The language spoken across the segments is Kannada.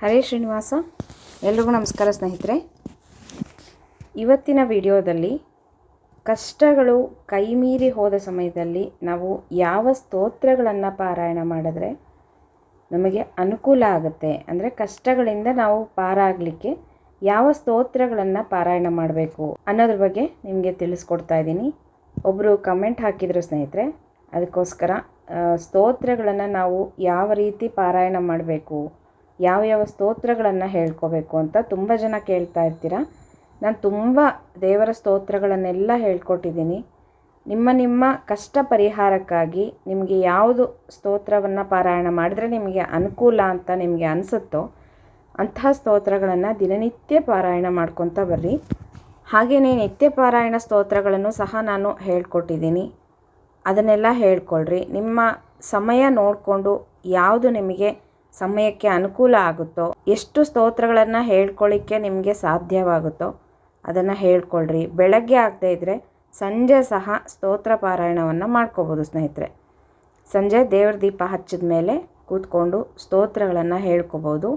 ಹರೇ ಶ್ರೀನಿವಾಸ, ಎಲ್ರಿಗೂ ನಮಸ್ಕಾರ ಸ್ನೇಹಿತರೆ. ಇವತ್ತಿನ ವಿಡಿಯೋದಲ್ಲಿ ಕಷ್ಟಗಳು ಕೈಮೀರಿ ಹೋದ ಸಮಯದಲ್ಲಿ ನಾವು ಯಾವ ಸ್ತೋತ್ರಗಳನ್ನು ಪಾರಾಯಣ ಮಾಡಿದ್ರೆ ನಮಗೆ ಅನುಕೂಲ ಆಗುತ್ತೆ. ಅಂದರೆ ಕಷ್ಟಗಳಿಂದ ನಾವು ಪಾರಾಗಲಿಕ್ಕೆ ಯಾವ ಸ್ತೋತ್ರಗಳನ್ನು ಪಾರಾಯಣ ಮಾಡಬೇಕು ಅನ್ನೋದ್ರ ಬಗ್ಗೆ ನಿಮಗೆ ತಿಳಿಸ್ಕೊಡ್ತಾ ಇದ್ದೀನಿ. ಒಬ್ಬರು ಕಮೆಂಟ್ ಹಾಕಿದರು ಸ್ನೇಹಿತರೆ, ಅದಕ್ಕೋಸ್ಕರ ಸ್ತೋತ್ರಗಳನ್ನು ನಾವು ಯಾವ ರೀತಿ ಪಾರಾಯಣ ಮಾಡಬೇಕು ಯಾವ ಯಾವ ಸ್ತೋತ್ರಗಳನ್ನು ಹೇಳ್ಕೋಬೇಕು ಅಂತ ತುಂಬ ಜನ ಕೇಳ್ತಾ ಇರ್ತೀರ? ನಾನು ತುಂಬ ದೇವರ ಸ್ತೋತ್ರಗಳನ್ನೆಲ್ಲ ಹೇಳ್ಕೊಟ್ಟಿದ್ದೀನಿ. ನಿಮ್ಮ ನಿಮ್ಮ ಕಷ್ಟ ಪರಿಹಾರಕ್ಕಾಗಿ ನಿಮಗೆ ಯಾವುದು ಸ್ತೋತ್ರವನ್ನು ಪಾರಾಯಣ ಮಾಡಿದ್ರೆ ನಿಮಗೆ ಅನುಕೂಲ ಅಂತ ನಿಮಗೆ ಅನಿಸುತ್ತೋ ಅಂತಹ ಸ್ತೋತ್ರಗಳನ್ನು ದಿನನಿತ್ಯ ಪಾರಾಯಣ ಮಾಡ್ಕೊತ ಬರ್ರಿ. ಹಾಗೆಯೇ ನಿತ್ಯ ಪಾರಾಯಣ ಸ್ತೋತ್ರಗಳನ್ನು ಸಹ ನಾನು ಹೇಳ್ಕೊಟ್ಟಿದ್ದೀನಿ. ಅದನ್ನೆಲ್ಲ ಹೇಳ್ಕೊಳ್ರಿ. ನಿಮ್ಮ ಸಮಯ ನೋಡಿಕೊಂಡು ಯಾವುದು ನಿಮಗೆ ಸಮಯಕ್ಕೆ ಅನುಕೂಲ ಆಗುತ್ತೋ, ಎಷ್ಟು ಸ್ತೋತ್ರಗಳನ್ನು ಹೇಳ್ಕೊಳ್ಳಿಕ್ಕೆ ನಿಮಗೆ ಸಾಧ್ಯವಾಗುತ್ತೋ ಅದನ್ನು ಹೇಳ್ಕೊಳ್ರಿ. ಬೆಳಗ್ಗೆ ಆಗದೇ ಇದ್ದರೆ ಸಂಜೆ ಸಹ ಸ್ತೋತ್ರ ಪಾರಾಯಣವನ್ನು ಮಾಡ್ಕೋಬೋದು ಸ್ನೇಹಿತರೆ. ಸಂಜೆ ದೇವ್ರ ದೀಪ ಹಚ್ಚಿದ ಮೇಲೆ ಕೂತ್ಕೊಂಡು ಸ್ತೋತ್ರಗಳನ್ನು ಹೇಳ್ಕೊಬೋದು.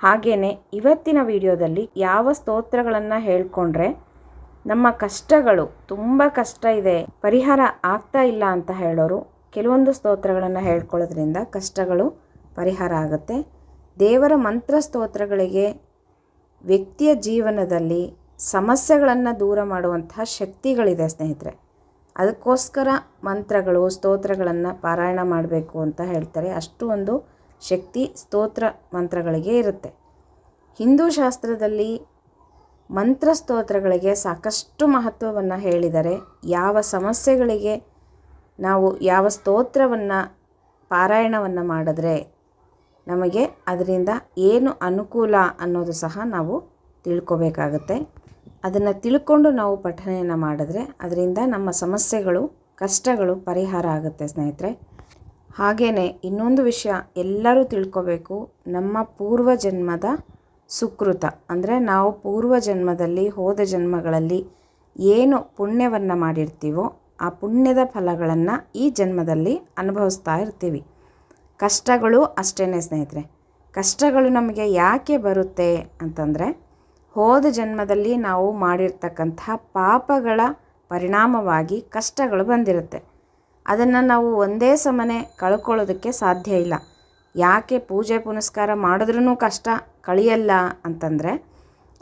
ಹಾಗೆಯೇ ಇವತ್ತಿನ ವಿಡಿಯೋದಲ್ಲಿ ಯಾವ ಸ್ತೋತ್ರಗಳನ್ನು ಹೇಳ್ಕೊಂಡ್ರೆ ನಮ್ಮ ಕಷ್ಟಗಳು ತುಂಬ ಕಷ್ಟ ಇದೆ, ಪರಿಹಾರ ಆಗ್ತಾ ಇಲ್ಲ ಅಂತ ಹೇಳೋರು ಕೆಲವೊಂದು ಸ್ತೋತ್ರಗಳನ್ನು ಹೇಳ್ಕೊಳ್ಳೋದ್ರಿಂದ ಕಷ್ಟಗಳು ಪರಿಹಾರ ಆಗುತ್ತೆ. ದೇವರ ಮಂತ್ರ ಸ್ತೋತ್ರಗಳಿಗೆ ವ್ಯಕ್ತಿಯ ಜೀವನದಲ್ಲಿ ಸಮಸ್ಯೆಗಳನ್ನು ದೂರ ಮಾಡುವಂತಹ ಶಕ್ತಿಗಳಿದೆ ಸ್ನೇಹಿತರೆ. ಅದಕ್ಕೋಸ್ಕರ ಮಂತ್ರಗಳು, ಸ್ತೋತ್ರಗಳನ್ನು ಪಾರಾಯಣ ಮಾಡಬೇಕು ಅಂತ ಹೇಳ್ತಾರೆ. ಅಷ್ಟು ಒಂದು ಶಕ್ತಿ ಸ್ತೋತ್ರ ಮಂತ್ರಗಳಿಗೆ ಇರುತ್ತೆ. ಹಿಂದೂ ಶಾಸ್ತ್ರದಲ್ಲಿ ಮಂತ್ರ ಸ್ತೋತ್ರಗಳಿಗೆ ಸಾಕಷ್ಟು ಮಹತ್ವವನ್ನು ಹೇಳಿದರೆ ಯಾವ ಸಮಸ್ಯೆಗಳಿಗೆ ನಾವು ಯಾವ ಸ್ತೋತ್ರವನ್ನು ಪಾರಾಯಣವನ್ನು ಮಾಡಿದ್ರೆ ನಮಗೆ ಅದರಿಂದ ಏನು ಅನುಕೂಲ ಅನ್ನೋದು ಸಹ ನಾವು ತಿಳ್ಕೊಬೇಕಾಗತ್ತೆ. ಅದನ್ನು ತಿಳ್ಕೊಂಡು ನಾವು ಪಠನೆಯನ್ನು ಮಾಡಿದ್ರೆ ಅದರಿಂದ ನಮ್ಮ ಸಮಸ್ಯೆಗಳು, ಕಷ್ಟಗಳು ಪರಿಹಾರ ಆಗುತ್ತೆ ಸ್ನೇಹಿತರೆ. ಹಾಗೇ ಇನ್ನೊಂದು ವಿಷಯ ಎಲ್ಲರೂ ತಿಳ್ಕೊಬೇಕು. ನಮ್ಮ ಪೂರ್ವ ಜನ್ಮದ ಸುಕೃತ, ಅಂದರೆ ನಾವು ಪೂರ್ವ ಜನ್ಮದಲ್ಲಿ ಹೋದ ಜನ್ಮಗಳಲ್ಲಿ ಏನು ಪುಣ್ಯವನ್ನು ಮಾಡಿರ್ತೀವೋ ಆ ಪುಣ್ಯದ ಫಲಗಳನ್ನು ಈ ಜನ್ಮದಲ್ಲಿ ಅನುಭವಿಸ್ತಾ ಇರ್ತೀವಿ. ಕಷ್ಟಗಳು ಅಷ್ಟೇ ಸ್ನೇಹಿತರೆ. ಕಷ್ಟಗಳು ನಮಗೆ ಯಾಕೆ ಬರುತ್ತೆ ಅಂತಂದರೆ, ಹೋದ ಜನ್ಮದಲ್ಲಿ ನಾವು ಮಾಡಿರ್ತಕ್ಕಂಥ ಪಾಪಗಳ ಪರಿಣಾಮವಾಗಿ ಕಷ್ಟಗಳು ಬಂದಿರುತ್ತೆ. ಅದನ್ನು ನಾವು ಒಂದೇ ಸಮನೆ ಕಳ್ಕೊಳ್ಳೋದಕ್ಕೆ ಸಾಧ್ಯ ಇಲ್ಲ. ಯಾಕೆ ಪೂಜೆ ಪುನಸ್ಕಾರ ಮಾಡಿದ್ರೂ ಕಷ್ಟ, ಕಳಿಯಲ್ಲ ಅಂತಂದರೆ,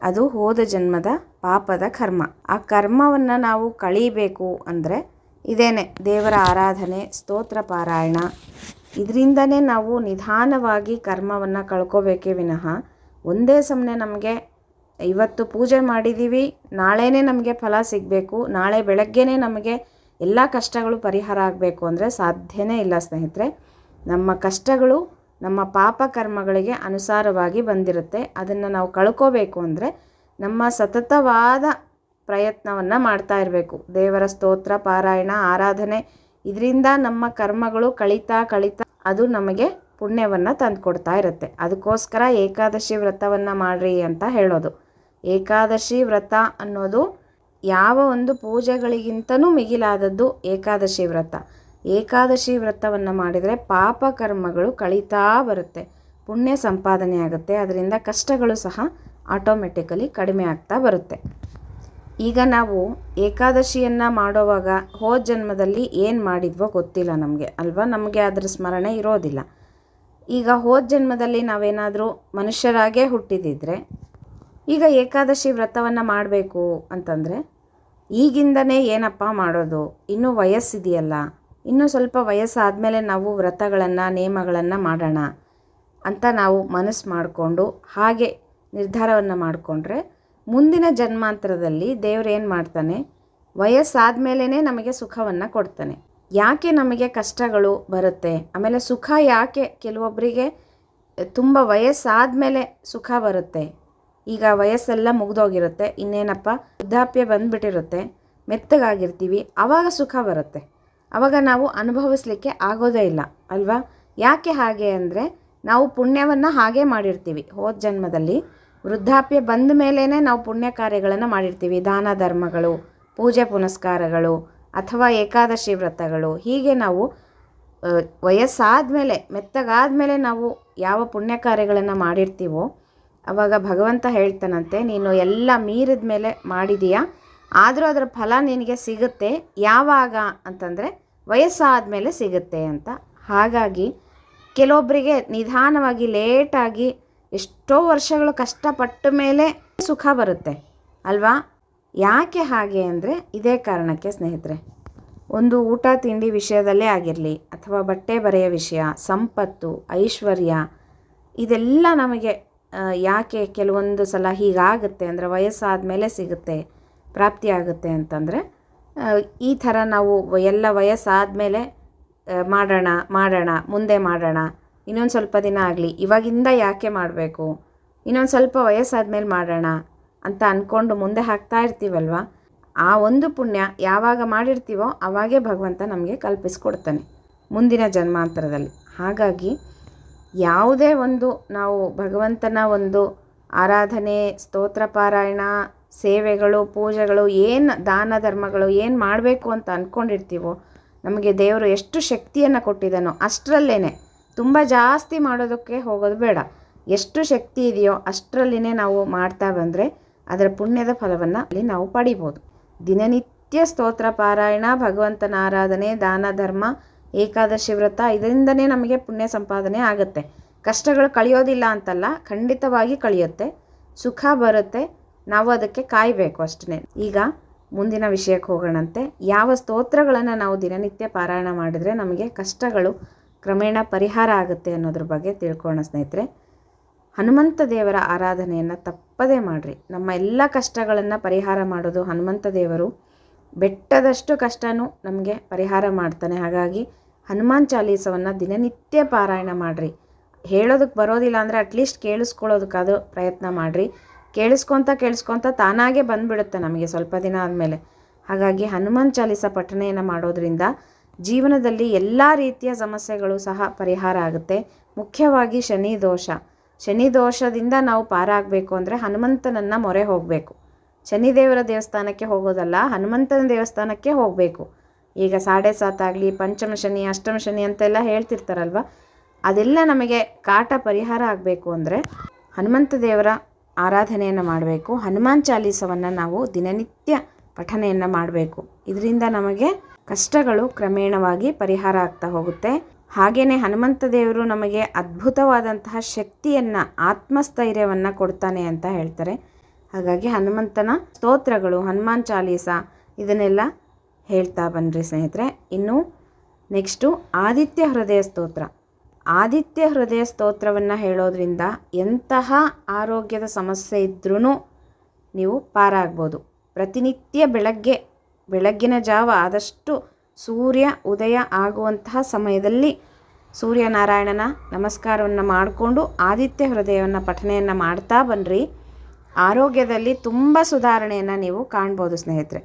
ಅದು ಹೋದ ಜನ್ಮದ ಪಾಪದ ಕರ್ಮ. ಆ ಕರ್ಮವನ್ನು ನಾವು ಕಳೀಬೇಕು ಅಂದರೆ ಇದೇನೆ ದೇವರ ಆರಾಧನೆ, ಸ್ತೋತ್ರ ಪಾರಾಯಣ ಇದರಿಂದನೇ ನಾವು ನಿಧಾನವಾಗಿ ಕರ್ಮವನ್ನು ಕಳ್ಕೋಬೇಕೇ ವಿನಃ ಒಂದೇ ಸಮನೆ ನಮಗೆ ಇವತ್ತು ಪೂಜೆ ಮಾಡಿದ್ದೀವಿ ನಾಳೆನೇ ನಮಗೆ ಫಲ ಸಿಗಬೇಕು, ನಾಳೆ ಬೆಳಗ್ಗೆನೇ ನಮಗೆ ಎಲ್ಲ ಕಷ್ಟಗಳು ಪರಿಹಾರ ಆಗಬೇಕು ಅಂದರೆ ಸಾಧ್ಯನೇ ಇಲ್ಲ ಸ್ನೇಹಿತರೆ. ನಮ್ಮ ಕಷ್ಟಗಳು ನಮ್ಮ ಪಾಪ ಕರ್ಮಗಳಿಗೆ ಅನುಸಾರವಾಗಿ ಬಂದಿರುತ್ತೆ. ಅದನ್ನು ನಾವು ಕಳ್ಕೋಬೇಕು ಅಂದರೆ ನಮ್ಮ ಸತತವಾದ ಪ್ರಯತ್ನವನ್ನು ಮಾಡ್ತಾ ಇರಬೇಕು. ದೇವರ ಸ್ತೋತ್ರ, ಪಾರಾಯಣ, ಆರಾಧನೆ, ಇದರಿಂದ ನಮ್ಮ ಕರ್ಮಗಳು ಕಳಿತಾ ಕಳೀತಾ ಅದು ನಮಗೆ ಪುಣ್ಯವನ್ನು ತಂದುಕೊಡ್ತಾ ಇರುತ್ತೆ. ಅದಕ್ಕೋಸ್ಕರ ಏಕಾದಶಿ ವ್ರತವನ್ನು ಮಾಡ್ರಿ ಅಂತ ಹೇಳೋದು. ಏಕಾದಶಿ ವ್ರತ ಅನ್ನೋದು ಯಾವ ಒಂದು ಪೂಜೆಗಳಿಗಿಂತನೂ ಮಿಗಿಲಾದದ್ದು ಏಕಾದಶಿ ವ್ರತ. ಏಕಾದಶಿ ವ್ರತವನ್ನು ಮಾಡಿದರೆ ಪಾಪ ಕರ್ಮಗಳು ಕಳೀತಾ ಬರುತ್ತೆ. ಪುಣ್ಯ ಸಂಪಾದನೆ ಆಗುತ್ತೆ. ಅದರಿಂದ ಕಷ್ಟಗಳು ಸಹ ಆಟೋಮೆಟಿಕಲಿ ಕಡಿಮೆ ಆಗ್ತಾ ಬರುತ್ತೆ. ಈಗ ನಾವು ಏಕಾದಶಿಯನ್ನು ಮಾಡೋವಾಗ ಹೋದ ಜನ್ಮದಲ್ಲಿ ಏನು ಮಾಡಿದ್ವೋ ಗೊತ್ತಿಲ್ಲ ನಮಗೆ, ಅಲ್ವಾ? ನಮಗೆ ಅದರ ಸ್ಮರಣೆ ಇರೋದಿಲ್ಲ. ಈಗ ಹೋದ ಜನ್ಮದಲ್ಲಿ ನಾವೇನಾದರೂ ಮನುಷ್ಯರಾಗೇ ಹುಟ್ಟಿದಿದ್ರೆ, ಈಗ ಏಕಾದಶಿ ವ್ರತವನ್ನು ಮಾಡಬೇಕು ಅಂತಂದರೆ ಈಗಿಂದನೇ ಏನಪ್ಪ ಮಾಡೋದು? ಇನ್ನೂ ವಯಸ್ಸಿದೆಯಲ್ಲ. ಇನ್ನೂ ಸ್ವಲ್ಪ ವಯಸ್ಸಾದಮೇಲೆ ನಾವು ವ್ರತಗಳನ್ನು, ನಿಯಮಗಳನ್ನು ಮಾಡೋಣ ಅಂತ ನಾವು ಮನಸ್ಸು ಮಾಡಿಕೊಂಡು ಹಾಗೆ ನಿರ್ಧಾರವನ್ನು ಮಾಡಿಕೊಂಡ್ರೆ ಮುಂದಿನ ಜನ್ಮಾಂತರದಲ್ಲಿ ದೇವರು ಏನು ಮಾಡ್ತಾನೆ? ವಯಸ್ಸಾದ ಮೇಲೇ ನಮಗೆ ಸುಖವನ್ನು ಕೊಡ್ತಾನೆ. ಯಾಕೆ ನಮಗೆ ಕಷ್ಟಗಳು ಬರುತ್ತೆ? ಆಮೇಲೆ ಸುಖ ಯಾಕೆ ಕೆಲವೊಬ್ಬರಿಗೆ ತುಂಬ ವಯಸ್ಸಾದ ಮೇಲೆ ಸುಖ ಬರುತ್ತೆ? ಈಗ ವಯಸ್ಸೆಲ್ಲ ಮುಗಿದೋಗಿರುತ್ತೆ, ಇನ್ನೇನಪ್ಪ? ವೃದ್ಧಾಪ್ಯ ಬಂದುಬಿಟ್ಟಿರುತ್ತೆ, ಮೆತ್ತಗಾಗಿರ್ತೀವಿ ಆವಾಗ ಸುಖ ಬರುತ್ತೆ. ಆವಾಗ ನಾವು ಅನುಭವಿಸ್ಲಿಕ್ಕೆ ಆಗೋದೇ ಇಲ್ಲ, ಅಲ್ವಾ? ಯಾಕೆ ಹಾಗೆ ಅಂದರೆ ನಾವು ಪುಣ್ಯವನ್ನು ಹಾಗೆ ಮಾಡಿರ್ತೀವಿ. ಹೋದ ಜನ್ಮದಲ್ಲಿ ವೃದ್ಧಾಪ್ಯ ಬಂದ ಮೇಲೇ ನಾವು ಪುಣ್ಯ ಕಾರ್ಯಗಳನ್ನು ಮಾಡಿರ್ತೀವಿ. ದಾನ ಧರ್ಮಗಳು, ಪೂಜೆ ಪುನಸ್ಕಾರಗಳು, ಅಥವಾ ಏಕಾದಶಿ ವ್ರತಗಳು. ಹೀಗೆ ನಾವು ವಯಸ್ಸಾದ ಮೇಲೆ, ಮೆತ್ತಗಾದ ಮೇಲೆ ನಾವು ಯಾವ ಪುಣ್ಯ ಕಾರ್ಯಗಳನ್ನು ಮಾಡಿರ್ತೀವೋ, ಅವಾಗ ಭಗವಂತ ಹೇಳ್ತಾನಂತೆ, ನೀನು ಎಲ್ಲ ಮೀರಿದ ಮೇಲೆ ಮಾಡಿದೀಯಾ? ಆದರೂ ಅದರ ಫಲ ನಿನಗೆ ಸಿಗುತ್ತೆ. ಯಾವಾಗ ಅಂತಂದರೆ, ವಯಸ್ಸಾದ ಮೇಲೆ ಸಿಗುತ್ತೆ ಅಂತ. ಹಾಗಾಗಿ ಕೆಲವೊಬ್ಬರಿಗೆ ನಿಧಾನವಾಗಿ ಲೇಟಾಗಿ ಎಷ್ಟೋ ವರ್ಷಗಳು ಕಷ್ಟಪಟ್ಟ ಮೇಲೆ ಸುಖ ಬರುತ್ತೆ ಅಲ್ವಾ? ಯಾಕೆ ಹಾಗೆ ಅಂದರೆ ಇದೇ ಕಾರಣಕ್ಕೆ ಸ್ನೇಹಿತರೆ ಒಂದು ಊಟ ತಿಂಡಿ ವಿಷಯದಲ್ಲೇ ಆಗಿರಲಿ ಅಥವಾ ಬಟ್ಟೆ ಬರೆಯ ವಿಷಯ ಸಂಪತ್ತು ಐಶ್ವರ್ಯ ಇದೆಲ್ಲ ನಮಗೆ ಯಾಕೆ ಕೆಲವೊಂದು ಸಲ ಹೀಗಾಗುತ್ತೆ ಅಂದರೆ ವಯಸ್ಸಾದ ಮೇಲೆ ಸಿಗುತ್ತೆ ಪ್ರಾಪ್ತಿಯಾಗುತ್ತೆ ಅಂತಂದರೆ ಆ, ಈ ಥರ ನಾವು ಎಲ್ಲ ವಯಸ್ಸಾದ ಮೇಲೆ ಮಾಡೋಣ ಮಾಡೋಣ ಮುಂದೆ ಮಾಡೋಣ ಇನ್ನೊಂದು ಸ್ವಲ್ಪ ದಿನ ಆಗಲಿ. ಇವಾಗಿಂದ ಯಾಕೆ ಮಾಡಬೇಕು? ಇನ್ನೊಂದು ಸ್ವಲ್ಪ ವಯಸ್ಸಾದ್ಮೇಲೆ ಮಾಡೋಣ ಅಂತ ಅಂದ್ಕೊಂಡು ಮುಂದೆ ಹಾಕ್ತಾ ಇರ್ತೀವಲ್ವ? ಆ ಒಂದು ಪುಣ್ಯ ಯಾವಾಗ ಮಾಡಿರ್ತೀವೋ ಅವಾಗೇ ಭಗವಂತ ನಮಗೆ ಕಲ್ಪಿಸ್ಕೊಡ್ತಾನೆ ಮುಂದಿನ ಜನ್ಮಾಂತರದಲ್ಲಿ. ಹಾಗಾಗಿ ಯಾವುದೇ ಒಂದು ನಾವು ಭಗವಂತನ ಒಂದು ಆರಾಧನೆ, ಸ್ತೋತ್ರ ಪಾರಾಯಣ, ಸೇವೆಗಳು, ಪೂಜೆಗಳು, ಏನು ದಾನ ಧರ್ಮಗಳು, ಏನು ಮಾಡಬೇಕು ಅಂತ ಅಂದ್ಕೊಂಡಿರ್ತೀವೋ ನಮಗೆ ದೇವರು ಎಷ್ಟು ಶಕ್ತಿಯನ್ನು ಕೊಟ್ಟಿದ್ದಾನೋ ಅಷ್ಟರಲ್ಲೇ ತುಂಬ ಜಾಸ್ತಿ ಮಾಡೋದಕ್ಕೆ ಹೋಗೋದು ಬೇಡ. ಎಷ್ಟು ಶಕ್ತಿ ಇದೆಯೋ ಅಷ್ಟರಲ್ಲಿನೇ ನಾವು ಮಾಡ್ತಾ ಬಂದರೆ ಅದರ ಪುಣ್ಯದ ಫಲವನ್ನು ಅಲ್ಲಿ ನಾವು ಪಡಿಬೋದು. ದಿನನಿತ್ಯ ಸ್ತೋತ್ರ, ಪಾರಾಯಣ ಭಗವಂತನ ಆರಾಧನೆ ದಾನ, ಧರ್ಮ, ಏಕಾದಶಿ ವ್ರತ ಇದರಿಂದನೇ ನಮಗೆ ಪುಣ್ಯ ಸಂಪಾದನೆ ಆಗುತ್ತೆ. ಕಷ್ಟಗಳು ಕಳೆಯೋದಿಲ್ಲ ಅಂತಲ್ಲ, ಖಂಡಿತವಾಗಿ ಕಳೆಯುತ್ತೆ. ಸುಖ ಬರುತ್ತೆ. ನಾವು ಅದಕ್ಕೆ ಕಾಯಬೇಕು ಅಷ್ಟೇ ಈಗ ಮುಂದಿನ ವಿಷಯಕ್ಕೆ ಹೋಗೋಣಂತೆ. ಯಾವ ಸ್ತೋತ್ರಗಳನ್ನು ನಾವು ದಿನನಿತ್ಯ ಪಾರಾಯಣ ಮಾಡಿದರೆ ನಮಗೆ ಕಷ್ಟಗಳು ಕ್ರಮೇಣ ಪರಿಹಾರ ಆಗುತ್ತೆ ಅನ್ನೋದ್ರ ಬಗ್ಗೆ ತಿಳ್ಕೊಳ್ಳೋಣ ಸ್ನೇಹಿತರೆ. ಹನುಮಂತ ದೇವರ ಆರಾಧನೆಯನ್ನು ತಪ್ಪದೇ ಮಾಡಿರಿ. ನಮ್ಮ ಎಲ್ಲ ಕಷ್ಟಗಳನ್ನು ಪರಿಹಾರ ಮಾಡೋದು ಹನುಮಂತ ದೇವರು. ಬೆಟ್ಟದಷ್ಟು ಕಷ್ಟನೂ ನಮಗೆ ಪರಿಹಾರ ಮಾಡ್ತಾನೆ. ಹಾಗಾಗಿ ಹನುಮಾನ್ ಚಾಲೀಸವನ್ನು ದಿನನಿತ್ಯ ಪಾರಾಯಣ ಮಾಡಿರಿ. ಹೇಳೋದಕ್ಕೆ ಬರೋದಿಲ್ಲ ಅಂದರೆ ಅಟ್ಲೀಸ್ಟ್ ಕೇಳಿಸ್ಕೊಳ್ಳೋದಕ್ಕಾದರೂ ಪ್ರಯತ್ನ ಮಾಡಿರಿ. ಕೇಳಿಸ್ಕೊತ ಕೇಳಿಸ್ಕೊತ ತಾನಾಗೆ ಬಂದುಬಿಡುತ್ತೆ ನಮಗೆ ಸ್ವಲ್ಪ ದಿನ ಆದಮೇಲೆ. ಹಾಗಾಗಿ ಹನುಮಾನ್ ಚಾಲೀಸ ಪಠಣೆಯನ್ನು ಮಾಡೋದ್ರಿಂದ ಜೀವನದಲ್ಲಿ ಎಲ್ಲ ರೀತಿಯ ಸಮಸ್ಯೆಗಳು ಸಹ ಪರಿಹಾರ ಆಗುತ್ತೆ. ಮುಖ್ಯವಾಗಿ ಶನಿ ದೋಷ. ಶನಿ ದೋಷದಿಂದ ನಾವು ಪಾರಾಗಬೇಕು ಅಂದರೆ ಹನುಮಂತನನ್ನು ಮೊರೆ ಹೋಗಬೇಕು. ಶನಿದೇವರ ದೇವಸ್ಥಾನಕ್ಕೆ ಹೋಗೋದಲ್ಲ, ಹನುಮಂತನ ದೇವಸ್ಥಾನಕ್ಕೆ ಹೋಗಬೇಕು. ಈಗ ಸಾಡೆ ಸಾತಾಗಲಿ ಪಂಚಮ ಶನಿ, ಅಷ್ಟಮ ಶನಿ ಅಂತೆಲ್ಲ ಹೇಳ್ತಿರ್ತಾರಲ್ವ? ಅದೆಲ್ಲ ನಮಗೆ ಕಾಟ ಪರಿಹಾರ ಆಗಬೇಕು ಅಂದರೆ ಹನುಮಂತ ದೇವರ ಆರಾಧನೆಯನ್ನು ಮಾಡಬೇಕು. ಹನುಮಾನ್ ಚಾಲೀಸವನ್ನು ನಾವು ದಿನನಿತ್ಯ ಪಠನೆಯನ್ನು ಮಾಡಬೇಕು. ಇದರಿಂದ ನಮಗೆ ಕಷ್ಟಗಳು ಕ್ರಮೇಣವಾಗಿ ಪರಿಹಾರ ಆಗ್ತಾ ಹೋಗುತ್ತೆ. ಹಾಗೆಯೇ ಹನುಮಂತ ದೇವರು ನಮಗೆ ಅದ್ಭುತವಾದಂತಹ ಶಕ್ತಿಯನ್ನು, ಆತ್ಮಸ್ಥೈರ್ಯವನ್ನು ಕೊಡ್ತಾನೆ ಅಂತ ಹೇಳ್ತಾರೆ. ಹಾಗಾಗಿ ಹನುಮಂತನ ಸ್ತೋತ್ರಗಳು, ಹನುಮಾನ್ ಚಾಲೀಸ ಇದನ್ನೆಲ್ಲ ಹೇಳ್ತಾ ಬನ್ನಿರಿ ಸ್ನೇಹಿತರೆ. ಇನ್ನು ನೆಕ್ಸ್ಟು ಆದಿತ್ಯ ಹೃದಯ ಸ್ತೋತ್ರ. ಆದಿತ್ಯ ಹೃದಯ ಸ್ತೋತ್ರವನ್ನು ಹೇಳೋದ್ರಿಂದ ಎಂತಹ ಆರೋಗ್ಯದ ಸಮಸ್ಯೆ ಇದ್ರೂ ನೀವು ಪಾರಾಗ್ಬೋದು. ಪ್ರತಿನಿತ್ಯ ಬೆಳಗ್ಗೆ ಬೆಳಗ್ಗಿನ ಜಾವ ಆದಷ್ಟು ಸೂರ್ಯ ಉದಯ ಆಗುವಂತಹ ಸಮಯದಲ್ಲಿ ಸೂರ್ಯನಾರಾಯಣನ ನಮಸ್ಕಾರವನ್ನು ಮಾಡಿಕೊಂಡು ಆದಿತ್ಯ ಹೃದಯವನ್ನು ಪಠನೆಯನ್ನು ಮಾಡ್ತಾ ಬನ್ನಿರಿ ಆರೋಗ್ಯದಲ್ಲಿ ತುಂಬ ಸುಧಾರಣೆಯನ್ನು ನೀವು ಕಾಣ್ಬೋದು ಸ್ನೇಹಿತರೆ.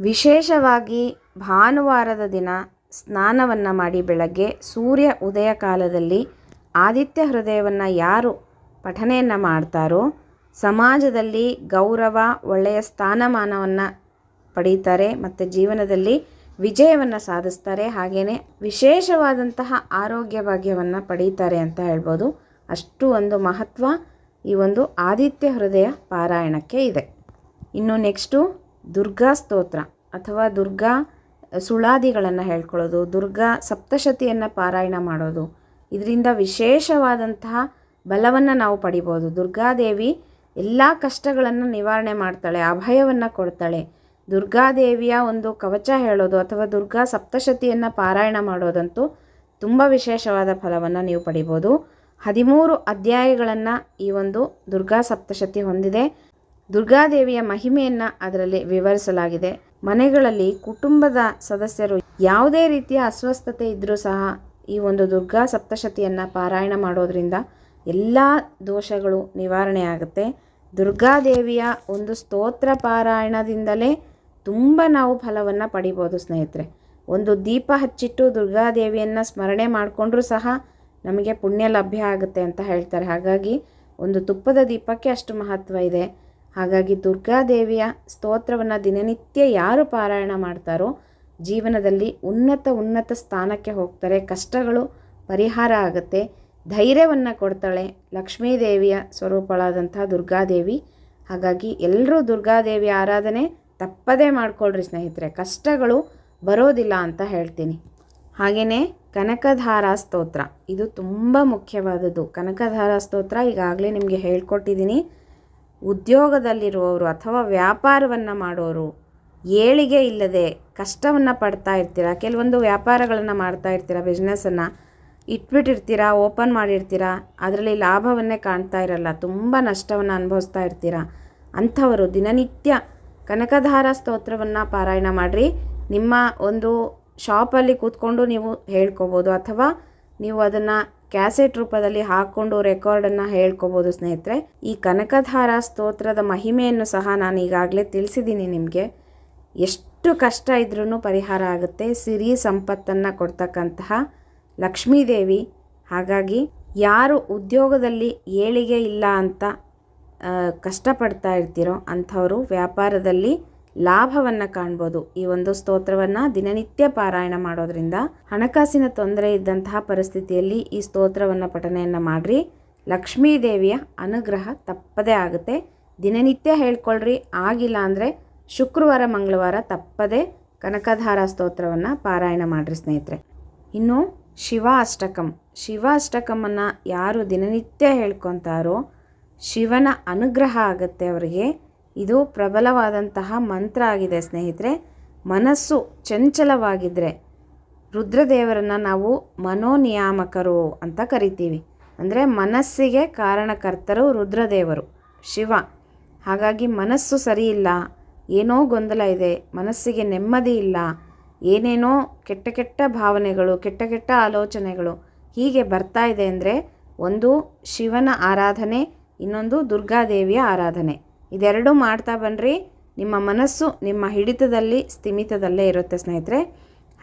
ವಿಶೇಷವಾಗಿ ಭಾನುವಾರದ ದಿನ ಸ್ನಾನವನ್ನು ಮಾಡಿ ಬೆಳಗ್ಗೆ ಸೂರ್ಯ ಉದಯ ಕಾಲದಲ್ಲಿ ಆದಿತ್ಯ ಹೃದಯವನ್ನು ಯಾರು ಪಠನೆಯನ್ನು ಮಾಡ್ತಾರೋ, ಸಮಾಜದಲ್ಲಿ ಗೌರವ, ಒಳ್ಳೆಯ ಸ್ಥಾನಮಾನವನ್ನು ಪಡೀತಾರೆ ಮತ್ತು ಜೀವನದಲ್ಲಿ ವಿಜಯವನ್ನು ಸಾಧಿಸ್ತಾರೆ. ಹಾಗೆಯೇ ವಿಶೇಷವಾದಂತಹ ಆರೋಗ್ಯ ಭಾಗ್ಯವನ್ನು ಪಡೀತಾರೆ ಅಂತ ಹೇಳ್ಬೋದು. ಅಷ್ಟು ಒಂದು ಮಹತ್ವ ಈ ಒಂದು ಆದಿತ್ಯ ಹೃದಯ ಪಾರಾಯಣಕ್ಕೆ ಇದೆ. ಇನ್ನು ನೆಕ್ಸ್ಟು ದುರ್ಗಾ ಸ್ತೋತ್ರ ಅಥವಾ ದುರ್ಗಾ ಸುಳಾದಿಗಳನ್ನು ಹೇಳ್ಕೊಳ್ಳೋದು, ದುರ್ಗಾ ಸಪ್ತಶತಿಯನ್ನು ಪಾರಾಯಣ ಮಾಡೋದು, ಇದರಿಂದ ವಿಶೇಷವಾದಂತಹ ಬಲವನ್ನು ನಾವು ಪಡಿಬೋದು. ದುರ್ಗಾದೇವಿ ಎಲ್ಲ ಕಷ್ಟಗಳನ್ನು ನಿವಾರಣೆ ಮಾಡ್ತಾಳೆ, ಅಭಯವನ್ನು ಕೊಡ್ತಾಳೆ ದುರ್ಗಾದೇವಿಯ ಒಂದು ಕವಚ ಹೇಳೋದು ಅಥವಾ ದುರ್ಗಾ ಸಪ್ತಶತಿಯನ್ನು ಪಾರಾಯಣ ಮಾಡೋದಂತೂ ತುಂಬ ವಿಶೇಷವಾದ ಫಲವನ್ನು ನೀವು ಪಡಿಬೋದು. ಹದಿಮೂರು ಅಧ್ಯಾಯಗಳನ್ನು ಈ ಒಂದು ದುರ್ಗಾ ಸಪ್ತಶತಿ ಹೊಂದಿದೆ. ದುರ್ಗಾದೇವಿಯ ಮಹಿಮೆಯನ್ನು ಅದರಲ್ಲಿ ವಿವರಿಸಲಾಗಿದೆ. ಮನೆಗಳಲ್ಲಿ ಕುಟುಂಬದ ಸದಸ್ಯರು ಯಾವುದೇ ರೀತಿಯ ಅಸ್ವಸ್ಥತೆ ಇದ್ದರೂ ಸಹ ಈ ಒಂದು ದುರ್ಗಾ ಸಪ್ತಶತಿಯನ್ನು ಪಾರಾಯಣ ಮಾಡೋದರಿಂದ ಎಲ್ಲ ದೋಷಗಳು ನಿವಾರಣೆ ಆಗುತ್ತೆ ದುರ್ಗಾದೇವಿಯ ಒಂದು ಸ್ತೋತ್ರ ಪಾರಾಯಣದಿಂದಲೇ ತುಂಬ ನಾವು ಫಲವನ್ನು ಪಡಿಬೋದು ಸ್ನೇಹಿತರೆ. ಒಂದು ದೀಪ ಹಚ್ಚಿಟ್ಟು ದುರ್ಗಾದೇವಿಯನ್ನು ಸ್ಮರಣೆ ಮಾಡಿಕೊಂಡ್ರೂ ಸಹ ನಮಗೆ ಪುಣ್ಯ ಲಭ್ಯ ಆಗುತ್ತೆ ಅಂತ ಹೇಳ್ತಾರೆ. ಹಾಗಾಗಿ ಒಂದು ತುಪ್ಪದ ದೀಪಕ್ಕೆ ಅಷ್ಟು ಮಹತ್ವ ಇದೆ. ಹಾಗಾಗಿ ದುರ್ಗಾದೇವಿಯ ಸ್ತೋತ್ರವನ್ನು ದಿನನಿತ್ಯ ಯಾರು ಪಾರಾಯಣ ಮಾಡ್ತಾರೋ ಜೀವನದಲ್ಲಿ ಉನ್ನತ ಉನ್ನತ ಸ್ಥಾನಕ್ಕೆ ಹೋಗ್ತಾರೆ. ಕಷ್ಟಗಳು ಪರಿಹಾರ ಆಗುತ್ತೆ. ಧೈರ್ಯವನ್ನು ಕೊಡ್ತಾಳೆ ಲಕ್ಷ್ಮೀದೇವಿಯ ಸ್ವರೂಪಳಾದಂಥ ದುರ್ಗಾದೇವಿ. ಹಾಗಾಗಿ ಎಲ್ಲರೂ ದುರ್ಗಾದೇವಿ ಆರಾಧನೆ ತಪ್ಪದೇ ಮಾಡಿಕೊಳ್ರಿ ಸ್ನೇಹಿತರೆ, ಕಷ್ಟಗಳು ಬರೋದಿಲ್ಲ ಅಂತ ಹೇಳ್ತೀನಿ. ಹಾಗೆಯೇ ಕನಕಧಾರ ಸ್ತೋತ್ರ, ಇದು ತುಂಬ ಮುಖ್ಯವಾದದ್ದು. ಕನಕಧಾರ ಸ್ತೋತ್ರ ಈಗಾಗಲೇ ನಿಮಗೆ ಹೇಳ್ಕೊಟ್ಟಿದ್ದೀನಿ. ಉದ್ಯೋಗದಲ್ಲಿರುವವರು ಅಥವಾ ವ್ಯಾಪಾರವನ್ನು ಮಾಡೋರು, ಏಳಿಗೆ ಇಲ್ಲದೆ ಕಷ್ಟವನ್ನು ಪಡ್ತಾ ಇರ್ತೀರ? ಕೆಲವೊಂದು ವ್ಯಾಪಾರಗಳನ್ನು ಮಾಡ್ತಾ ಇರ್ತೀರ ಬಿಸ್ನೆಸ್ಸನ್ನು ಇಟ್ಬಿಟ್ಟಿರ್ತೀರ ಓಪನ್ ಮಾಡಿರ್ತೀರ? ಅದರಲ್ಲಿ ಲಾಭವನ್ನೇ ಕಾಣ್ತಾ ಇರಲ್ಲ, ತುಂಬ ನಷ್ಟವನ್ನು ಅನುಭವಿಸ್ತಾ ಇರ್ತೀರ? ಅಂಥವರು ದಿನನಿತ್ಯ ಕನಕಧಾರ ಸ್ತೋತ್ರವನ್ನು ಪಾರಾಯಣ ಮಾಡಿರಿ. ನಿಮ್ಮ ಒಂದು ಶಾಪಲ್ಲಿ ಕೂತ್ಕೊಂಡು ನೀವು ಹೇಳ್ಕೊಬೋದು ಅಥವಾ ನೀವು ಅದನ್ನು ಕ್ಯಾಸೆಟ್ ರೂಪದಲ್ಲಿ ಹಾಕ್ಕೊಂಡು ರೆಕಾರ್ಡನ್ನು ಹೇಳ್ಕೊಬೋದು ಸ್ನೇಹಿತರೆ. ಈ ಕನಕಧಾರ ಸ್ತೋತ್ರದ ಮಹಿಮೆಯನ್ನು ಸಹ ನಾನು ಈಗಾಗಲೇ ತಿಳಿಸಿದ್ದೀನಿ ನಿಮಗೆ. ಎಷ್ಟು ಕಷ್ಟ ಇದ್ರೂ ಪರಿಹಾರ ಆಗುತ್ತೆ. ಸಿರಿ ಸಂಪತ್ತನ್ನು ಕೊಡ್ತಕ್ಕಂತಹ ಲಕ್ಷ್ಮೀದೇವಿ. ಹಾಗಾಗಿ ಯಾರು ಉದ್ಯೋಗದಲ್ಲಿ ಏಳಿಗೆ ಇಲ್ಲ ಅಂತ ಕಷ್ಟಪಡ್ತಾ ಇರ್ತೀರೋ ಅಂಥವರು ವ್ಯಾಪಾರದಲ್ಲಿ ಲಾಭವನ್ನು ಕಾಣ್ಬೋದು. ಈ ಒಂದು ಸ್ತೋತ್ರವನ್ನು ದಿನನಿತ್ಯ ಪಾರಾಯಣ ಮಾಡೋದ್ರಿಂದ ಹಣಕಾಸಿನ ತೊಂದರೆ ಇದ್ದಂತಹ ಪರಿಸ್ಥಿತಿಯಲ್ಲಿ ಈ ಸ್ತೋತ್ರವನ್ನು ಪಠನೆಯನ್ನು ಮಾಡಿರಿ. ಲಕ್ಷ್ಮೀದೇವಿಯ ಅನುಗ್ರಹ ತಪ್ಪದೇ ಆಗುತ್ತೆ. ದಿನನಿತ್ಯ ಹೇಳ್ಕೊಳ್ರಿ, ಆಗಿಲ್ಲ ಅಂದರೆ ಶುಕ್ರವಾರ, ಮಂಗಳವಾರ ತಪ್ಪದೇ ಕನಕಧಾರ ಸ್ತೋತ್ರವನ್ನು ಪಾರಾಯಣ ಮಾಡಿರಿ ಸ್ನೇಹಿತರೆ. ಇನ್ನು ಶಿವ ಅಷ್ಟಕಂ ಶಿವ ಅಷ್ಟಕಮನ್ನು ಯಾರು ದಿನನಿತ್ಯ ಹೇಳ್ಕೊತಾರೋ ಶಿವನ ಅನುಗ್ರಹ ಆಗುತ್ತೆ ಅವರಿಗೆ. ಇದು ಪ್ರಬಲವಾದಂತಹ ಮಂತ್ರ ಆಗಿದೆ ಸ್ನೇಹಿತರೆ. ಮನಸ್ಸು ಚಂಚಲವಾಗಿದ್ದರೆ ರುದ್ರದೇವರನ್ನು ನಾವು ಮನೋನಿಯಾಮಕರು ಅಂತ ಕರಿತೀವಿ. ಅಂದರೆ ಮನಸ್ಸಿಗೆ ಕಾರಣಕರ್ತರು ರುದ್ರದೇವರು, ಶಿವ. ಹಾಗಾಗಿ ಮನಸ್ಸು ಸರಿಯಿಲ್ಲ ಏನೋ ಗೊಂದಲ ಇದೆ, ಮನಸ್ಸಿಗೆ ನೆಮ್ಮದಿ ಇಲ್ಲ, ಏನೇನೋ ಕೆಟ್ಟ ಕೆಟ್ಟ ಭಾವನೆಗಳು, ಕೆಟ್ಟ ಕೆಟ್ಟ ಆಲೋಚನೆಗಳು ಹೀಗೆ ಬರ್ತಾ ಇದೆ ಅಂದರೆ ಒಂದು ಶಿವನ ಆರಾಧನೆ ಇನ್ನೊಂದು ದುರ್ಗಾದೇವಿಯ ಆರಾಧನೆ. ಇದೆರಡೂ ಮಾಡ್ತಾ ಬನ್ನಿರಿ ನಿಮ್ಮ ಮನಸ್ಸು ನಿಮ್ಮ ಹಿಡಿತದಲ್ಲಿ, ಸ್ಥಿಮಿತದಲ್ಲೇ ಇರುತ್ತೆ ಸ್ನೇಹಿತರೆ.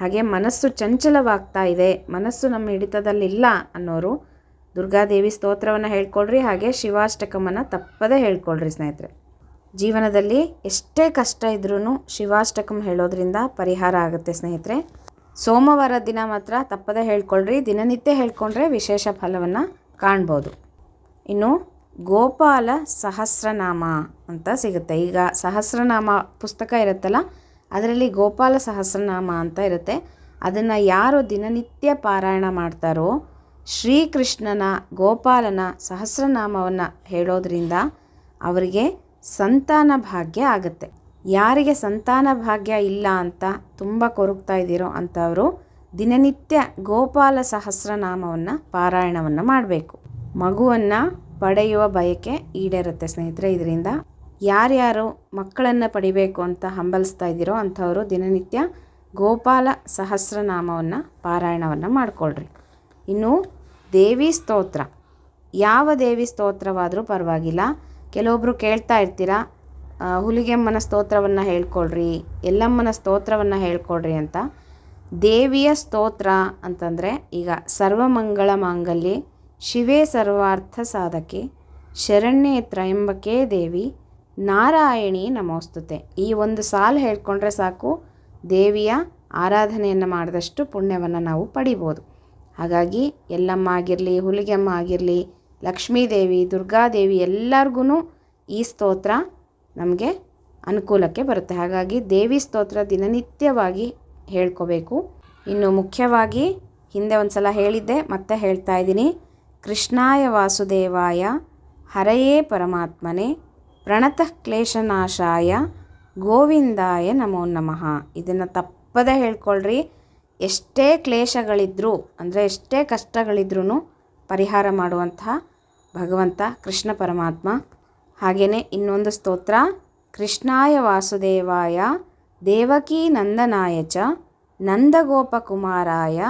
ಹಾಗೆ ಮನಸ್ಸು ಚಂಚಲವಾಗ್ತಾ ಇದೆ. ಮನಸ್ಸು ನಮ್ಮ ಹಿಡಿತದಲ್ಲಿಲ್ಲ ಅನ್ನೋರು ದುರ್ಗಾದೇವಿ ಸ್ತೋತ್ರವನ್ನು ಹೇಳ್ಕೊಳ್ರಿ ಹಾಗೆ ಶಿವಾಷ್ಟಕವನ್ನು ತಪ್ಪದೇ ಹೇಳ್ಕೊಳ್ರಿ ಸ್ನೇಹಿತರೆ. ಜೀವನದಲ್ಲಿ ಎಷ್ಟೇ ಕಷ್ಟ ಇದ್ರೂ ಶಿವಾಷ್ಟಕಂ ಹೇಳೋದ್ರಿಂದ ಪರಿಹಾರ ಆಗುತ್ತೆ ಸ್ನೇಹಿತರೆ. ಸೋಮವಾರ ದಿನ ಮಾತ್ರ ತಪ್ಪದೇ ಹೇಳ್ಕೊಳ್ರಿ ದಿನನಿತ್ಯ ಹೇಳ್ಕೊಂಡ್ರೆ ವಿಶೇಷ ಫಲವನ್ನು ಕಾಣ್ಬೋದು. ಇನ್ನು ಗೋಪಾಲ ಸಹಸ್ರನಾಮ ಅಂತ ಸಿಗುತ್ತೆ. ಈಗ ಸಹಸ್ರನಾಮ ಪುಸ್ತಕ ಇರುತ್ತಲ್ಲ, ಅದರಲ್ಲಿ ಗೋಪಾಲ ಸಹಸ್ರನಾಮ ಅಂತ ಇರುತ್ತೆ. ಅದನ್ನು ಯಾರು ದಿನನಿತ್ಯ ಪಾರಾಯಣ ಮಾಡ್ತಾರೋ, ಶ್ರೀಕೃಷ್ಣನ ಗೋಪಾಲನ ಸಹಸ್ರನಾಮವನ್ನು ಹೇಳೋದ್ರಿಂದ ಅವರಿಗೆ ಸಂತಾನ ಭಾಗ್ಯ ಆಗುತ್ತೆ. ಯಾರಿಗೆ ಸಂತಾನ ಭಾಗ್ಯ ಇಲ್ಲ ಅಂತ ತುಂಬ ಕೊರಗ್ತಾ ಇದ್ದೀರೋ ಅಂಥವರು ದಿನನಿತ್ಯ ಗೋಪಾಲ ಸಹಸ್ರನಾಮವನ್ನು ಪಾರಾಯಣವನ್ನು ಮಾಡಬೇಕು. ಮಗುವನ್ನು ಪಡೆಯುವ ಬಯಕೆ ಈಡೇರುತ್ತೆ ಸ್ನೇಹಿತರೆ. ಇದರಿಂದ ಯಾರ್ಯಾರು ಮಕ್ಕಳನ್ನು ಪಡಿಬೇಕು ಅಂತ ಹಂಬಲಿಸ್ತಾ ಇದ್ದೀರೋ ಅಂಥವರು ದಿನನಿತ್ಯ ಗೋಪಾಲ ಸಹಸ್ರನಾಮವನ್ನು, ಪಾರಾಯಣವನ್ನು ಮಾಡಿಕೊಳ್ಳ್ರಿ ಇನ್ನು ದೇವಿ ಸ್ತೋತ್ರ. ಯಾವ ದೇವಿ ಸ್ತೋತ್ರವಾದರೂ ಪರವಾಗಿಲ್ಲ. ಕೆಲವೊಬ್ಬರು ಕೇಳ್ತಾ ಇರ್ತೀರಾ ಹುಲಿಗೆಮ್ಮನ ಸ್ತೋತ್ರವನ್ನು ಹೇಳ್ಕೊಳ್ರಿ, ಎಲ್ಲಮ್ಮನ ಸ್ತೋತ್ರವನ್ನು ಹೇಳ್ಕೊಳ್ರಿ ಅಂತ. ದೇವಿಯ ಸ್ತೋತ್ರ ಅಂತಂದರೆ ಈಗ ಸರ್ವಮಂಗಳ ಮಾಂಗಲ್ಯೆ ಶಿವೇ ಸರ್ವಾರ್ಥ ಸಾಧಕೆ, ಶರಣ್ಯೆ ತ್ರಯಂಬಕೆ ದೇವಿ, ನಾರಾಯಣಿ ನಮೋಸ್ತುತೆ. ಈ ಒಂದು ಸಾಲು ಹೇಳ್ಕೊಂಡ್ರೆ ಸಾಕು, ದೇವಿಯ ಆರಾಧನೆಯನ್ನು ಮಾಡಿದಷ್ಟು ಪುಣ್ಯವನ್ನು ನಾವು ಪಡಿಬೋದು. ಹಾಗಾಗಿ ಎಲ್ಲಮ್ಮ ಆಗಿರಲಿ, ಹುಲಿಗೆಮ್ಮ ಆಗಿರಲಿ, ಲಕ್ಷ್ಮೀದೇವಿ, ದುರ್ಗಾದೇವಿ ಎಲ್ಲರಿಗೂ ಈ ಸ್ತೋತ್ರ ನಮಗೆ ಅನುಕೂಲಕ್ಕೆ ಬರುತ್ತೆ. ಹಾಗಾಗಿ ದೇವಿ ಸ್ತೋತ್ರ ದಿನನಿತ್ಯವಾಗಿ ಹೇಳ್ಕೋಬೇಕು. ಇನ್ನು ಮುಖ್ಯವಾಗಿ ಹಿಂದೆ ಒಂದು ಸಲ ಹೇಳಿದ್ದೆ, ಮತ್ತೆ ಹೇಳ್ತಾ ಇದ್ದೀನಿ. ಕೃಷ್ಣಾಯ ವಾಸುದೇವಾಯ, ಹರಯೇ ಪರಮಾತ್ಮನೆ, ಪ್ರಣತಃ ಕ್ಲೇಶನಾಶಾಯ, ಗೋವಿಂದಾಯ ನಮೋ ನಮಃ. ಇದನ್ನು ತಪ್ಪದೇ ಹೇಳ್ಕೊಳ್ರಿ. ಎಷ್ಟೇ ಕ್ಲೇಶಗಳಿದ್ದರೂ ಅಂದರೆ ಎಷ್ಟೇ ಕಷ್ಟಗಳಿದ್ರೂ ಪರಿಹಾರ ಮಾಡುವಂತಹ ಭಗವಂತ ಕೃಷ್ಣ ಪರಮಾತ್ಮ. ಹಾಗೆಯೇ ಇನ್ನೊಂದು ಸ್ತೋತ್ರ, ಕೃಷ್ಣಾಯ ವಾಸುದೇವಾಯ, ದೇವಕೀ ನಂದನಾಯ ಚ, ನಂದಗೋಪಕುಮಾರಾಯ,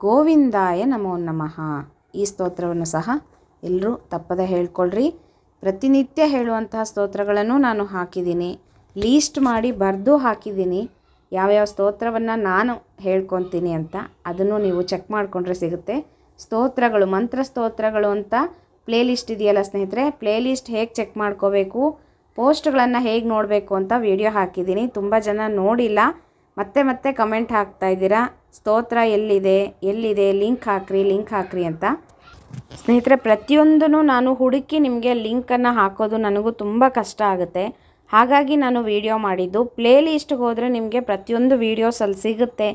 ಗೋವಿಂದಾಯ ನಮೋ ನಮಃ. ಈ ಸ್ತೋತ್ರವನ್ನು ಸಹ ಎಲ್ಲರೂ ತಪ್ಪದೆ ಹೇಳ್ಕೊಳ್ರಿ. ಪ್ರತಿನಿತ್ಯ ಹೇಳುವಂತಹ ಸ್ತೋತ್ರಗಳನ್ನು ನಾನು ಹಾಕಿದ್ದೀನಿ. ಲೀಸ್ಟ್ ಮಾಡಿ ಬರೆದು ಹಾಕಿದ್ದೀನಿ. ಯಾವ್ಯಾವ ಸ್ತೋತ್ರವನ್ನು ನಾನು ಹೇಳ್ಕೊತೀನಿ ಅಂತ ಅದನ್ನು ನೀವು ಚೆಕ್ ಮಾಡಿಕೊಂಡ್ರೆ ಸಿಗುತ್ತೆ. ಸ್ತೋತ್ರಗಳು, ಮಂತ್ರ ಸ್ತೋತ್ರಗಳು ಅಂತ ಪ್ಲೇ ಲಿಸ್ಟ್ ಇದೆಯಲ್ಲ ಸ್ನೇಹಿತರೆ? ಪ್ಲೇ ಲಿಸ್ಟ್ ಹೇಗೆ ಚೆಕ್ ಮಾಡ್ಕೋಬೇಕು? ಪೋಸ್ಟ್ಗಳನ್ನು ಹೇಗೆ ನೋಡಬೇಕು ಅಂತ ವಿಡಿಯೋ ಹಾಕಿದ್ದೀನಿ. ತುಂಬ ಜನ ನೋಡಿಲ್ಲ. ಮತ್ತೆ ಮತ್ತೆ ಕಮೆಂಟ್ ಹಾಕ್ತಾ ಇದ್ದೀರಾ. ಸ್ತೋತ್ರ ಎಲ್ಲಿದೆ? ಎಲ್ಲಿದೆ? ಲಿಂಕ್ ಹಾಕ್ರಿ ಲಿಂಕ್ ಹಾಕ್ರಿ ಅಂತ. ಸ್ನೇಹಿತರೆ, ಪ್ರತಿಯೊಂದನ್ನು ನಾನು ಹುಡುಕಿ ನಿಮಗೆ ಲಿಂಕನ್ನು ಹಾಕೋದು ನನಗೂ ತುಂಬ ಕಷ್ಟ ಆಗುತ್ತೆ. ಹಾಗಾಗಿ ನಾನು ವಿಡಿಯೋ ಮಾಡಿದ್ದು ಪ್ಲೇ ಲಿಸ್ಟ್ಗೆ ಹೋದರೆ ನಿಮಗೆ ಪ್ರತಿಯೊಂದು ವೀಡಿಯೋಸ್ ಅಲ್ಲಿ ಸಿಗುತ್ತೆ.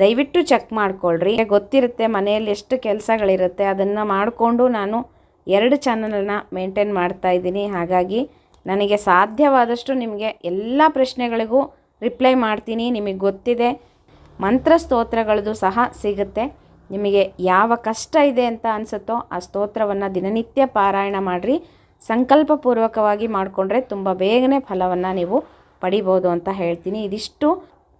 ದಯವಿಟ್ಟು ಚೆಕ್ ಮಾಡ್ಕೊಳ್ರಿ. ಗೊತ್ತಿರುತ್ತೆ ಮನೆಯಲ್ಲಿ ಎಷ್ಟು ಕೆಲಸಗಳಿರುತ್ತೆ. ಅದನ್ನು ಮಾಡಿಕೊಂಡು ನಾನು ಎರಡು ಚಾನಲನ್ನ ಮೇಂಟೈನ್ ಮಾಡ್ತಾ ಇದ್ದೀನಿ. ಹಾಗಾಗಿ ನನಗೆ ಸಾಧ್ಯವಾದಷ್ಟು ನಿಮಗೆ ಎಲ್ಲ ಪ್ರಶ್ನೆಗಳಿಗೂ ರಿಪ್ಲೈ ಮಾಡ್ತೀನಿ. ನಿಮಗೆ ಗೊತ್ತಿದೆ ಮಂತ್ರ ಸ್ತೋತ್ರಗಳದ್ದು ಸಹ ಸಿಗುತ್ತೆ. ನಿಮಗೆ ಯಾವ ಕಷ್ಟ ಇದೆ ಅಂತ ಅನಿಸುತ್ತೋ ಆ ಸ್ತೋತ್ರವನ್ನು ದಿನನಿತ್ಯ ಪಾರಾಯಣ ಮಾಡಿರಿ. ಸಂಕಲ್ಪಪೂರ್ವಕವಾಗಿ ಮಾಡಿಕೊಂಡ್ರೆ ತುಂಬ ಬೇಗನೆ ಫಲವನ್ನು ನೀವು ಪಡಿಬೋದು ಅಂತ ಹೇಳ್ತೀನಿ. ಇದಿಷ್ಟು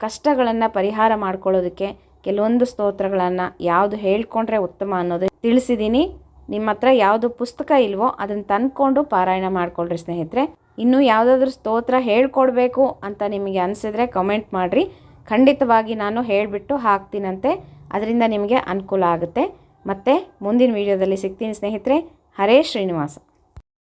ಕಷ್ಟಗಳನ್ನು ಪರಿಹಾರ ಮಾಡ್ಕೊಳ್ಳೋದಕ್ಕೆ ಕೆಲವೊಂದು ಸ್ತೋತ್ರಗಳನ್ನು ಯಾವುದು ಹೇಳ್ಕೊಂಡ್ರೆ ಉತ್ತಮ ಅನ್ನೋದು ತಿಳಿಸಿದ್ದೀನಿ ನಿಮ್ಮ ಹತ್ರ ಯಾವುದು ಪುಸ್ತಕ ಇಲ್ವೋ ಅದನ್ನು ತಂದ್ಕೊಂಡು ಪಾರಾಯಣ ಮಾಡಿಕೊಳ್ಳ್ರಿ ಸ್ನೇಹಿತರೆ. ಇನ್ನೂ ಯಾವುದಾದ್ರೂ ಸ್ತೋತ್ರ ಹೇಳ್ಕೊಡ್ಬೇಕು ಅಂತ ನಿಮಗೆ ಅನಿಸಿದ್ರೆ ಕಮೆಂಟ್ ಮಾಡಿರಿ. ಖಂಡಿತವಾಗಿ ನಾನು ಹೇಳಿಬಿಟ್ಟು ಹಾಕ್ತೀನಂತೆ. ಅದರಿಂದ ನಿಮಗೆ ಅನುಕೂಲ ಆಗುತ್ತೆ. ಮತ್ತು ಮುಂದಿನ ವೀಡಿಯೋದಲ್ಲಿ ಸಿಗ್ತೀನಿ ಸ್ನೇಹಿತರೆ. ಹರೇ ಶ್ರೀನಿವಾಸ.